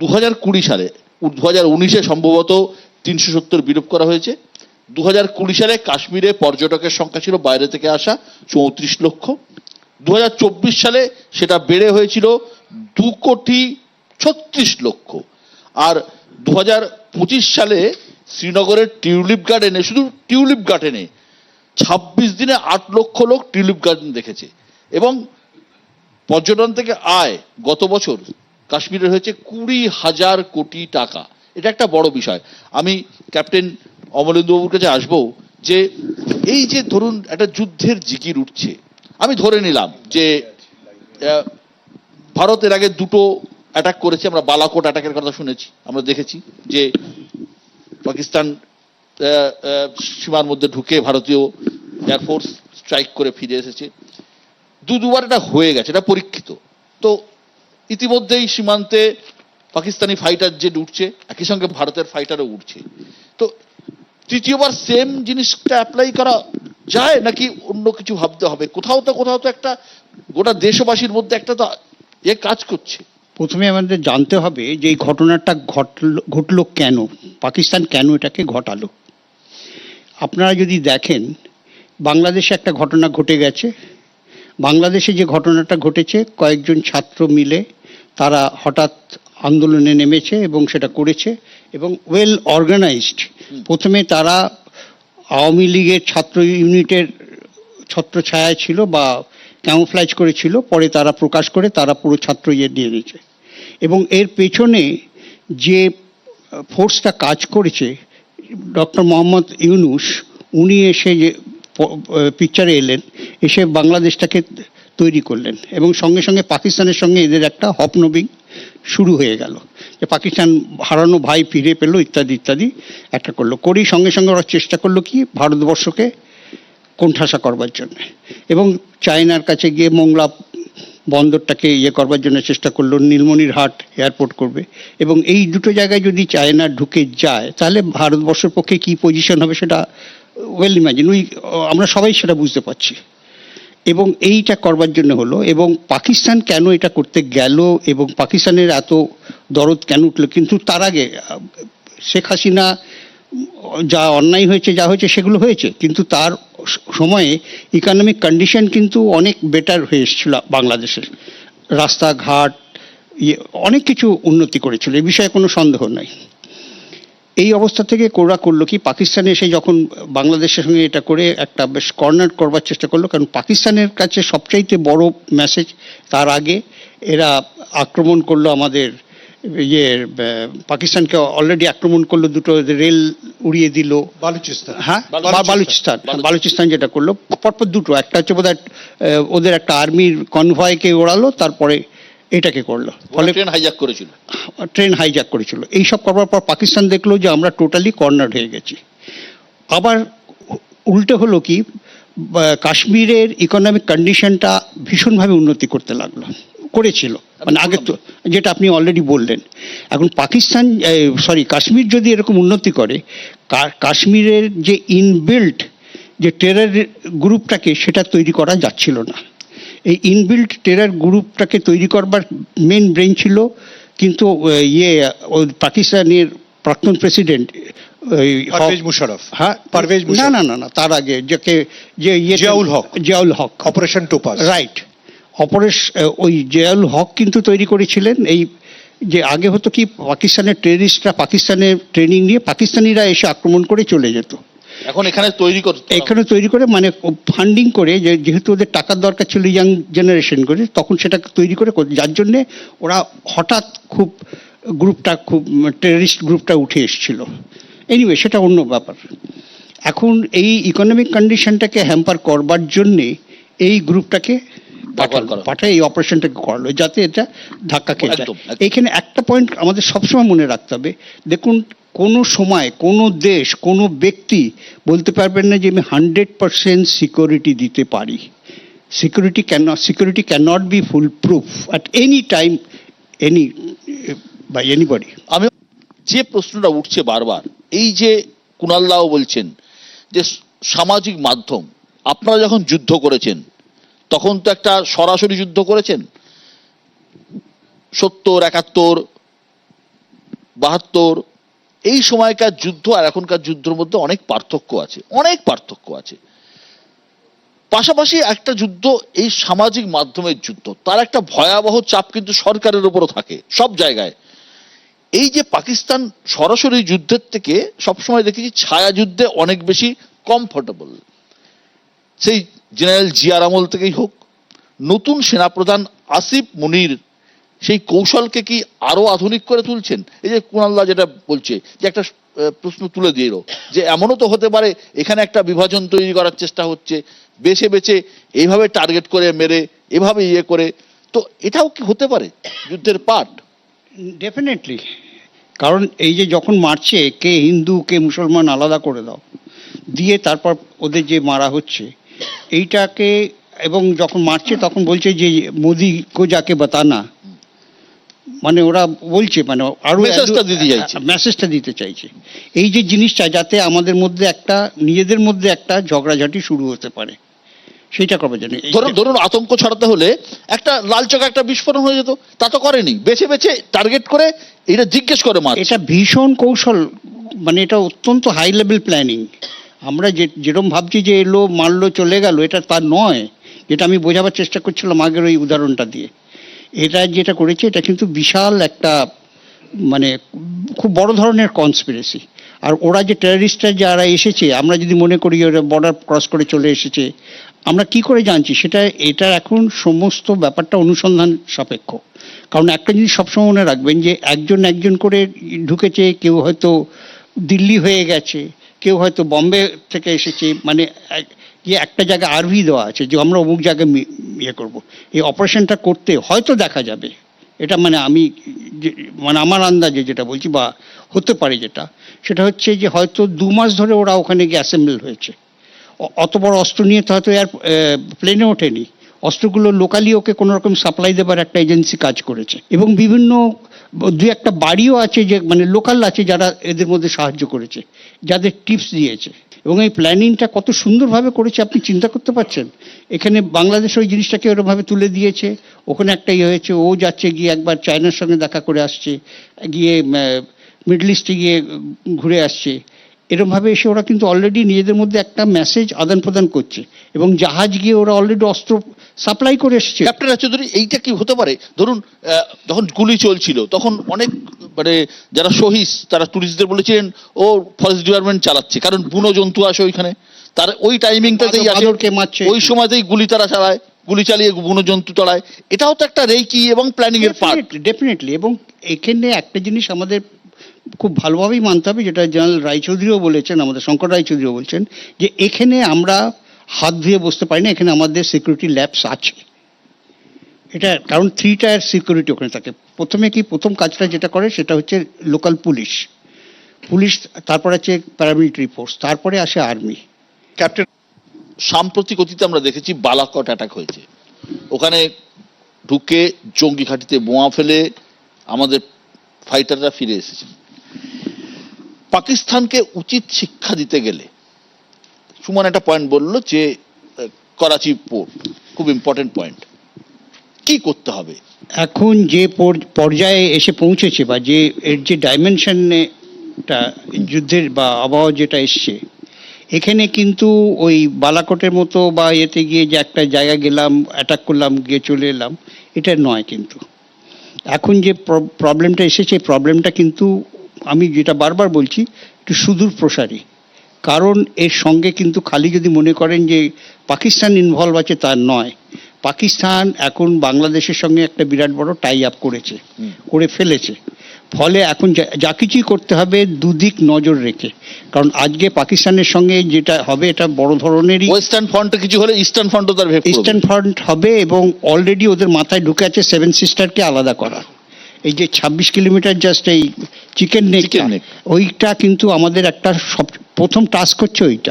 দু হাজার কুড়ি সালে দু হাজার উনিশে সম্ভবত তিনশো সত্তর বিলোপ করা হয়েছে। দু হাজার কুড়ি সালে কাশ্মীরে পর্যটকের সংখ্যা ছিল বাইরে থেকে আসা চৌত্রিশ লক্ষ। দু হাজার চব্বিশ সালে সেটা বেড়ে হয়েছিল দু কোটি ছত্রিশ লক্ষ। আর দু হাজার পঁচিশ সালে শ্রীনগরের টিউলিপ গার্ডেনে, শুধু টিউলিপ গার্ডেনে, ছাব্বিশ দিনে আট লক্ষ লোক টিউলিপ গার্ডেন দেখেছে। এবং পর্যটন থেকে আয় গত বছর কাশ্মীরের হয়েছে কুড়ি হাজার কোটি টাকা। এটা একটা বড় বিষয়। আমি ক্যাপ্টেন অমলেন্দুবাবুর কাছে আসব যে এই যে ধরুন একটা যুদ্ধের জিকির উঠছে, আমি ধরে নিলাম যে ভারতের আগে দুটো অ্যাটাক করেছে, আমরা বালাকোট অ্যাটাকের কথা শুনেছি, আমরা দেখেছি যে পাকিস্তান সীমার মধ্যে ঢুকে ভারতীয় এয়ারফোর্স স্ট্রাইক করে ফিরে এসেছে। দু দুবার এটা হয়ে গেছে, এটা পরীক্ষিত। তো ইতিমধ্যেই সীমান্তে পাকিস্তানি ফাইটার যে উঠছে, একই সঙ্গে ভারতের ফাইটারও উঠছে। তো তৃতীয়বার সেম জিনিসটা অ্যাপ্লাই করা যায় নাকি অন্য কিছু ভাবতে হবে? কোথাও তো কোথাও তো একটা গোটা দেশবাসীর মধ্যে একটা তো এ কাজ করছে। প্রথমে আমাদের জানতে হবে যে এই ঘটনাটা ঘটলো ঘটলো কেন? পাকিস্তান কেন এটাকে ঘটালো? আপনারা যদি দেখেন, বাংলাদেশে একটা ঘটনা ঘটে গেছে। বাংলাদেশে যে ঘটনাটা ঘটেছে, কয়েকজন ছাত্র মিলে তারা হঠাৎ আন্দোলনে নেমেছে এবং সেটা করেছে এবং ওয়েল অর্গানাইজড প্রথমে তারা আওয়ামী লীগের ছাত্র ইউনিটের ছত্রছায়া ছিল বা ক্যামোফ্লাইজ করেছিল পরে তারা প্রকাশ করে তারা পুরো ছাত্র ইয়ে দিয়ে দিয়েছে। এবং এর পেছনে যে ফোর্সটা কাজ করেছে ডক্টর মোহাম্মদ ইউনুস উনি এসে যে পিকচারে এলেন এসে বাংলাদেশটাকে তৈরি করলেন। এবং সঙ্গে সঙ্গে পাকিস্তানের সঙ্গে এদের একটা হপনবিং শুরু হয়ে গেল। যে পাকিস্তান হারানো ভাই ফিরে পেল, ইত্যাদি ইত্যাদি একটা করল। করেই সঙ্গে সঙ্গে ওরা চেষ্টা করল কি, ভারতবর্ষকে কোণঠাসা করবার জন্য। এবং চায়নার কাছে গিয়ে মোংলা বন্দরটাকে ইয়ে করবার জন্য চেষ্টা করল নীলমণির হাট এয়ারপোর্ট করবে। এবং এই দুটো জায়গায় যদি চায়না ঢুকে যায়, তাহলে ভারতবর্ষের পক্ষে কি পজিশন হবে সেটা ওয়েল ইমাজিন উই আমরা সবাই সেটা বুঝতে পারছি। এবং এইটা করবার জন্য হলো, এবং পাকিস্তান কেন এটা করতে গেল এবং পাকিস্তানের এত দরদ কেন উঠল? কিন্তু তার আগে, শেখ হাসিনা যা অন্যায় হয়েছে, যা হয়েছে, সেগুলো হয়েছে। কিন্তু তার সময়ে ইকোনমিক কন্ডিশন কিন্তু অনেক বেটার হয়ে এসেছিল বাংলাদেশের। রাস্তাঘাট ইয়ে অনেক কিছু উন্নতি করেছিল, এ বিষয়ে কোনো সন্দেহ নাই। এই অবস্থা থেকে কোরা করল কি? পাকিস্তানে এসে যখন বাংলাদেশের সঙ্গে এটা করে একটা বেশ কর্নার করবার চেষ্টা করল কারণ পাকিস্তানের কাছে সবচাইতে বড় মেসেজ তার আগে এরা আক্রমণ করল আমাদের ইয়ে পাকিস্তানকে অলরেডি আক্রমণ করল দুটো রেল উড়িয়ে দিল। বালুচিস্তান। হ্যাঁ? বালুচিস্তান। বালুচিস্তান। যেটা করল পরপর দুটো। একটা হচ্ছে বোধহয় ওদের একটা আর্মির কনভয়কে ওড়ালো তারপরে এটাকে করল। ফলে ট্রেন হাইজ্যাক করেছিল। ট্রেন হাইজ্যাক করেছিল। এইসব করবার পর পাকিস্তান দেখল যে আমরা টোটালি কর্নার হয়ে গেছি। আবার উল্টে হলো কি কাশ্মীরের ইকোনমিক কন্ডিশনটা ভীষণভাবে উন্নতি করতে লাগল। করেছিল। মানে আগে তো যেটা আপনি অলরেডি বললেন। এখন পাকিস্তান সরি কাশ্মীর যদি এরকম উন্নতি করে কাশ্মীরের যে ইনবিল্ট যে টেরার গ্রুপটাকে সেটা তৈরি করা যাচ্ছিল না। এই ইনবিল্ট টেরার গ্রুপটাকে তৈরি করবার মেন ব্রেন ছিল কিন্তু ইয়ে ওই পাকিস্তানের প্রাক্তন প্রেসিডেন্ট পারভেজ মুশারফ হ্যাঁ পারভেজ না না না না তার আগে যাকে যে ইয়ে Ziaul Haq. Ziaul Haq. Operation Tupac. Right operation ওই জিয়াউল হক কিন্তু তৈরি করেছিলেন। এই যে আগে হতো কি পাকিস্তানের টেরিস্টরা পাকিস্তানে ট্রেনিং নিয়ে পাকিস্তানিরা এসে আক্রমণ করে চলে যেত। এখন এখানে তৈরি করতে এখানে তৈরি করে মানে ফান্ডিং করে যে যেহেতু ওদের টাকার দরকার ছিল ইয়াং জেনারেশন করে তখন সেটা তৈরি করে যার জন্যে ওরা হঠাৎ খুব গ্রুপটা খুব টেররিস্ট গ্রুপটা উঠে এসেছিল। এনিওয়ে সেটা অন্য ব্যাপার। এখন এই ইকোনমিক কন্ডিশনটাকে হ্যাম্পার করবার জন্যে এই গ্রুপটাকে পাঠায় এই অপারেশনটাকে করল যাতে এটা ধাক্কা খেয়ে যায়। এইখানে একটা পয়েন্ট আমাদের সবসময় মনে রাখতে হবে। দেখুন কোনো সময়, কোনো দেশ, কোনো ব্যক্তি বলতে পারবেন না যে আমি হান্ড্রেড পার্সেন্ট সিকিউরিটি দিতে পারি। Security can security cannot be foolproof at any time, any, by anybody. আমি যে প্রশ্নটা উঠছে বারবার, এই যে কুণালদাও বলছেন যে সামাজিক মাধ্যম, আপনারা যখন যুদ্ধ করেছেন, তখন তো একটা সরাসরি যুদ্ধ করেছেন? সত্তর, একাত্তর, বাহাত্তর এই সময়কার যুদ্ধ আর এখনকার যুদ্ধের মধ্যে অনেক পার্থক্য আছে, অনেক পার্থক্য আছে। পাশাপাশি একটা যুদ্ধ এই সামাজিক মাধ্যমের যুদ্ধ, তার একটা ভয়াবহ চাপ কিন্তু সরকারের উপরও থাকে, সব জায়গায়। এই যে পাকিস্তান সরাসরি যুদ্ধের থেকে সবসময় দেখেছি ছায়া যুদ্ধে অনেক বেশি কমফোর্টেবল সেই জেনারেল জিয়ার আমল থেকেই হোক, নতুন সেনাপ্রধান আসিফ মুনির সেই কৌশলকে কি আরও আধুনিক করে তুলছেন? এই যে কুণাল্লা যেটা বলছে, যে একটা প্রশ্ন তুলে দিল যে এমনও তো হতে পারে, এখানে একটা বিভাজন তৈরি করার চেষ্টা হচ্ছে, বেছে বেছে এইভাবে টার্গেট করে মেরে, এভাবে ইয়ে করে, তো এটাও কি হতে পারে যুদ্ধের পার্ট ডেফিনেটলি কারণ এই যে যখন মারছে, কে হিন্দু, কে মুসলমান, আলাদা করে দাও, দিয়ে তারপর ওদের যে মারা হচ্ছে, এইটাকে, এবং যখন মারছে তখন বলছে যে মোদি কো যাকে বাতানা মানে ওরা বলছে মানে আরও মেসেজটা দিতে চাইছে। মেসেজটা দিতে চাইছে। এই যে জিনিসটা যাতে আমাদের মধ্যে একটা নিজেদের মধ্যে একটা ঝগড়াঝাটি শুরু হতে পারে সেটা করবে জানি। ধরুন ধরুন আতঙ্ক ছড়াতে হলে একটা লাল চক একটা বিস্ফোরণ হয়ে যেত তা তো করেনি। বেছে বেছে টার্গেট করে এটা জিজ্ঞেস করে মার এটা ভীষণ কৌশল মানে এটা অত্যন্ত হাই লেভেল প্ল্যানিং আমরা যে যেরকম ভাবছি যে এলো মারলো চলে গেল এটা তার নয়। যেটা আমি বোঝাবার চেষ্টা করছিলাম আগের ওই উদাহরণটা দিয়ে। এটা যেটা করেছে, এটা কিন্তু বিশাল একটা মানে খুব বড় ধরনের কনস্পিরেসি আর ওরা যে টেরারিস্টরা যারা এসেছে, আমরা যদি মনে করি ওরা বর্ডার ক্রস করে চলে এসেছে, আমরা কি করে জানছি? সেটা, এটা এখন সমস্ত ব্যাপারটা অনুসন্ধান সাপেক্ষ। কারণ একটা জিনিস সবসময় মনে রাখবেন যে, একজন একজন করে ঢুকেছে, কেউ হয়তো দিল্লি হয়ে গেছে, কেউ হয়তো বম্বে থেকে এসেছে মানে যে একটা জায়গায় আরভি দেওয়া আছে, যে আমরা অমুক জায়গায় ইয়ে করব। এই অপারেশনটা করতে হয়তো দেখা যাবে। এটা মানে আমি মানে আমার আন্দাজে যেটা বলছি বা হতে পারে যেটা, সেটা হচ্ছে যে হয়তো দু মাস ধরে ওরা ওখানে গিয়ে অ্যাসেম্বল হয়েছে। অত বড় অস্ত্র নিয়ে তো হয়তো এয়ার প্লেনে ওঠেনি। অস্ত্রগুলো লোকালি ওকে কোনো রকম সাপ্লাই দেবার একটা এজেন্সি কাজ করেছে। এবং বিভিন্ন, দু একটা বাড়িও আছে যে মানে লোকাল আছে যারা এদের মধ্যে সাহায্য করেছে, যাদের টিপস দিয়েছে। এবং এই প্ল্যানিংটা কত সুন্দরভাবে করেছে, আপনি চিন্তা করতে পারছেন? এখানে বাংলাদেশ ওই জিনিসটাকে ওরমভাবে তুলে দিয়েছে, ওখানে একটা ইয়ে হয়েছে, ও যাচ্ছে গিয়ে একবার চায়নার সঙ্গে দেখা করে আসছে, গিয়ে মিডল ইস্টে গিয়ে ঘুরে আসছে। এরমভাবে এসে ওরা কিন্তু অলরেডি নিজেদের মধ্যে একটা মেসেজ আদান প্রদান করছে এবং জাহাজ গিয়ে ওরা অলরেডি অস্ত্র সাপ্লাই করে এসেছে। ক্যাপ্টেন চৌধুরী এইটা কি হতে পারে? ধরুন যখন গুলি চলছিল তখন অনেক মানে যারা শহীদ তারা টুরিস্টদের বলেছিলেন ও ফরেস্ট ডিপার্টমেন্ট চালাচ্ছে। কারণ বুনো জন্তু আসে ওইখানে। তার ওই টাইমিংটাতেই আসে। ওই সময়তেই গুলি তারা চালায় গুলি চালিয়ে বুনো জন্তু তাড়ায় এটাও তো একটা রেকি এবং প্ল্যানিং এর পার্ট ডেফিনেটলি এবং এখানে একটা জিনিস আমাদের খুব ভালোভাবেই মানতে হবে, যেটা জেনারেল রায়চৌধুরীও বলেছেন, আমাদের শঙ্কর রায়চৌধুরীও বলছেন, যে এখানে আমরা হাত ধুয়ে বসতে পারি না, এখানে আমাদের সিকিউরিটি ল্যাবস আছে। এটা কারণ থ্রি টায়ার সিকিউরিটি ওখানে থাকে। প্রথমে কি, প্রথম কাজটা যেটা করে, সেটা হচ্ছে লোকাল পুলিশ পুলিশ তারপর আছে প্যারামিলিটারি ফোর্স তারপরে আসে আর্মি ক্যাপ্টেন সাম্প্রতিক অতীতে আমরা দেখেছি বালাকট অ্যাটাক হয়েছে। ওখানে ঢুকে জঙ্গি ঘাঁটিতে বোমা ফেলে আমাদের ফাইটাররা ফিরে এসেছেন পাকিস্তানকে উচিত শিক্ষা দিতে গেলে। সুমন একটা পয়েন্ট বলল যে করাচি পোর্ট খুব ইম্পর্টেন্ট পয়েন্ট কি করতে হবে? এখন যে পর্যায়ে এসে পৌঁছেছে বা যে, এর যে ডাইমেনশনটা যুদ্ধের বা আবহাওয়া যেটা এসছে, এখানে কিন্তু ওই বালাকোটের মতো বা এতে গিয়ে যে একটা জায়গা গেলাম অ্যাটাক করলাম, গিয়ে চলে এলাম, এটা নয় কিন্তু। এখন যে প্রবলেমটা এসেছে প্রবলেমটা কিন্তু আমি যেটা বারবার বলছি একটু সুদূর প্রসারী। কারণ এর সঙ্গে কিন্তু খালি যদি মনে করেন যে পাকিস্তান ইনভলভ আছে তার নয়। পাকিস্তান এখন বাংলাদেশের সঙ্গে একটা বিরাট বড় টাই আপ করেছে করে ফেলেছে। ফলে এখন যা- যা কিছুই করতে হবে দুদিক নজর রেখে। কারণ আজকে পাকিস্তানের সঙ্গে যেটা হবে এটা বড় ধরনেরই ওয়েস্টার্ন ফ্রন্টে কিছু হলে ইস্টার্ন ফ্রন্টও তার ইস্টার্ন ফ্রন্ট হবে এবং অলরেডি ওদের মাথায় ঢুকে আছে সেভেন সিস্টারকে আলাদা করা। এই যে ছাব্বিশ কিলোমিটার জাস্ট এই চিকেন নেক ওইটা কিন্তু আমাদের একটা সব প্রথম টাস্ক হচ্ছে ওইটা।